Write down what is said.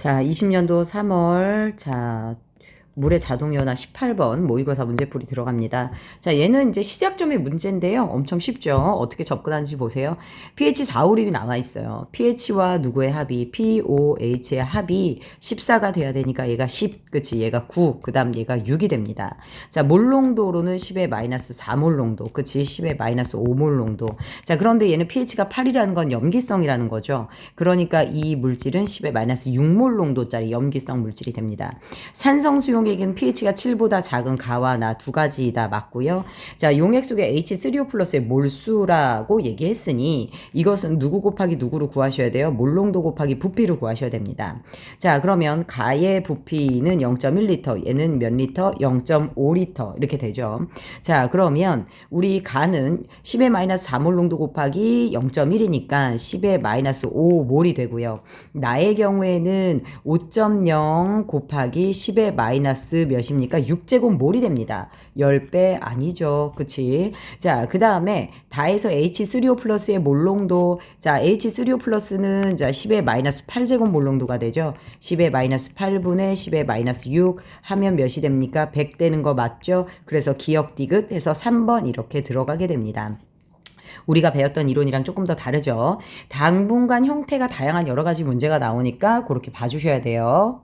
자, 20년도 3월, 자, 물의 자동연화 18번 모의고사 문제풀이 들어갑니다. 자, 얘는 이제 시작점의 문제인데요. 엄청 쉽죠? 어떻게 접근하는지 보세요. pH 4, 5, 6이 나와 있어요. pH와 누구의 합이, pOH의 합이 14가 돼야 되니까 얘가 10, 그치? 얘가 9, 그 다음 얘가 6이 됩니다. 자, 몰농도로는 10의 마이너스 4몰농도, 그치? 10의 마이너스 5몰농도. 자, 그런데 얘는 pH가 8이라는 건 염기성이라는 거죠. 그러니까 이 물질은 10의 마이너스 6몰농도짜리 염기성 물질이 됩니다. 산성 수용 액은 pH가 7보다 작은 가와 나 두 가지다 맞고요. 자, 용액 속에 H3O 플러스의 몰수라고 얘기했으니 이것은 누구 곱하기 누구로 구하셔야 돼요? 몰농도 곱하기 부피로 구하셔야 됩니다. 자, 그러면 가의 부피는 0.1리터, 얘는 몇 리터? 0.5리터 이렇게 되죠. 자, 그러면 우리 가는 10의 마이너스 4몰 농도 곱하기 0.1이니까 10의 마이너스 5 몰이 되고요. 나의 경우에는 5.0 곱하기 10의 마이너스 몇입니까? 6제곱 몰이 됩니다. 10배 아니죠. 그치? 자, 그 다음에 다해서 H3O 플러스의 몰농도, 자, H3O 플러스는 자, 10의 마이너스 8제곱 몰농도가 되죠. 10의 마이너스 8분의 10의 마이너스 6 하면 몇이 됩니까? 100 되는 거 맞죠? 그래서 기억 디귿 해서 3번 이렇게 들어가게 됩니다. 우리가 배웠던 이론이랑 조금 더 다르죠. 당분간 형태가 다양한 여러 가지 문제가 나오니까 그렇게 봐주셔야 돼요.